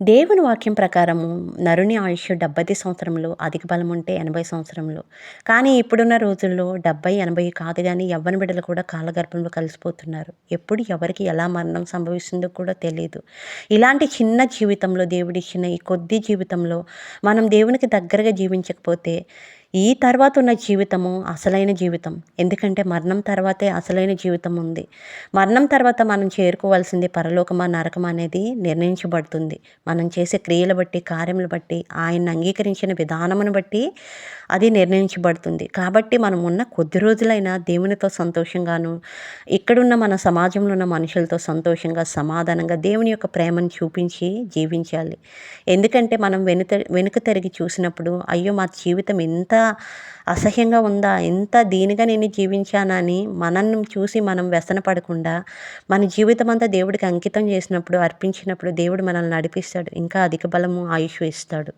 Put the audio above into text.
దేవుని వాక్యం ప్రకారము నరుని ఆయుష్ డెబ్బై సంవత్సరంలో అధిక బలం ఉంటే ఎనభై సంవత్సరంలో. కానీ ఇప్పుడున్న రోజుల్లో డెబ్బై ఎనభై కాదు కానీ యవ్వన బిడ్డలు కూడా కాలగర్భంలో కలిసిపోతున్నారు. ఎప్పుడు ఎవరికి ఎలా మరణం సంభవిస్తుందో కూడా తెలియదు ఇలాంటి చిన్న జీవితంలో దేవుడిచ్చిన ఈ కొద్ది జీవితంలో మనం దేవునికి దగ్గరగా జీవించకపోతే ఈ తర్వాత ఉన్న జీవితము అసలైన జీవితం. ఎందుకంటే మరణం తర్వాతే అసలైన జీవితం ఉంది. మరణం తర్వాత మనం చేరుకోవాల్సింది పరలోకమా నరకమా అనేది నిర్ణయించబడుతుంది. మనం చేసే క్రియలు బట్టి కార్యములు బట్టి ఆయన అంగీకరించిన విధానమును బట్టి అది నిర్ణయించబడుతుంది. కాబట్టి మనం ఉన్న కొద్ది రోజులైనా దేవునితో సంతోషంగాను ఇక్కడున్న మన సమాజంలో ఉన్న మనుషులతో సంతోషంగా సమాధానంగా దేవుని యొక్క ప్రేమను చూపించి జీవించాలి. ఎందుకంటే మనం వెనుక వెనుక తిరిగి చూసినప్పుడు అయ్యో మా జీవితం ఎంత అసహ్యంగా ఉందా? ఎంత దీనిగా నేను జీవించానని మనల్ని చూసి మనం వ్యసన పడకుండా మన జీవితం అంతా దేవుడికి అంకితం చేసినప్పుడు అర్పించినప్పుడు దేవుడు మనల్ని నడిపిస్తాడు. ఇంకా అధిక బలము ఆయుష్ ఇస్తాడు.